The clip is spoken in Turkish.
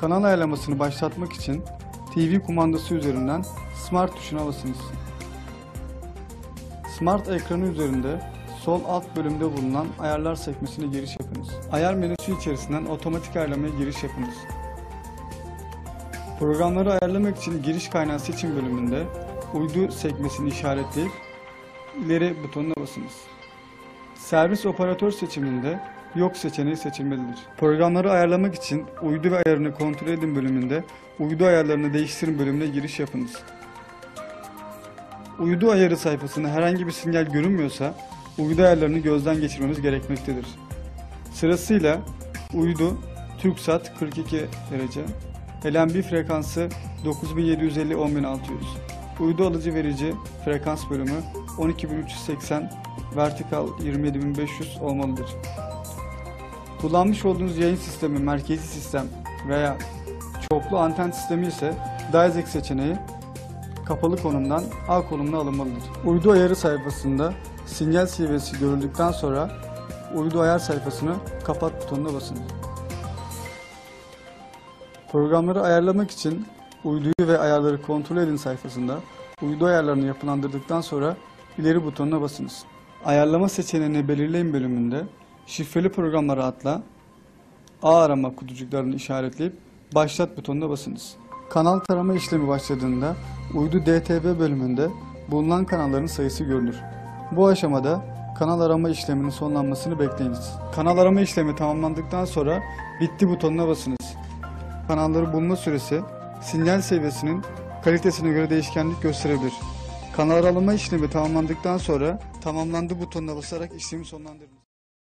Kanal ayarlamasını başlatmak için TV kumandası üzerinden Smart tuşuna basınız. Smart ekranı üzerinde sol alt bölümde bulunan ayarlar sekmesine giriş yapınız. Ayar menüsü içerisinden otomatik ayarlamaya giriş yapınız. Programları ayarlamak için giriş kaynağı seçim bölümünde uydu sekmesini işaretleyip ileri butonuna basınız. Servis operatör seçiminde yok seçeneği seçilmelidir. Programları ayarlamak için uydu ve ayarını kontrol edin bölümünde uydu ayarlarını değiştirin bölümüne giriş yapınız. Uydu ayarı sayfasında herhangi bir sinyal görünmüyorsa uydu ayarlarını gözden geçirmemiz gerekmektedir. Sırasıyla uydu TürkSat 42 derece, LNB frekansı 9750-10600, uydu alıcı verici frekans bölümü 12380, vertikal 27500 olmalıdır. Kullanmış olduğunuz yayın sistemi merkezi sistem veya çoklu anten sistemi ise Dizek seçeneği kapalı konumdan A konumuna alınmalıdır. Uydu ayarı sayfasında sinyal seviyesi görüldükten sonra uydu ayar sayfasını kapat butonuna basın. Programları ayarlamak için uyduyu ve ayarları kontrol edin sayfasında uydu ayarlarını yapılandırdıktan sonra ileri butonuna basınız. Ayarlama seçeneğini belirleyin bölümünde şifreli programları atla A arama kutucuklarını işaretleyip başlat butonuna basınız. Kanal tarama işlemi başladığında uydu DTB bölümünde bulunan kanalların sayısı görünür. Bu aşamada kanal arama işleminin sonlanmasını bekleyiniz. Kanal arama işlemi tamamlandıktan sonra bitti butonuna basınız. Kanalları bulma süresi sinyal seviyesinin kalitesine göre değişkenlik gösterebilir. Kanal arama işlemi tamamlandıktan sonra tamamlandı butonuna basarak işlemi sonlandırınız.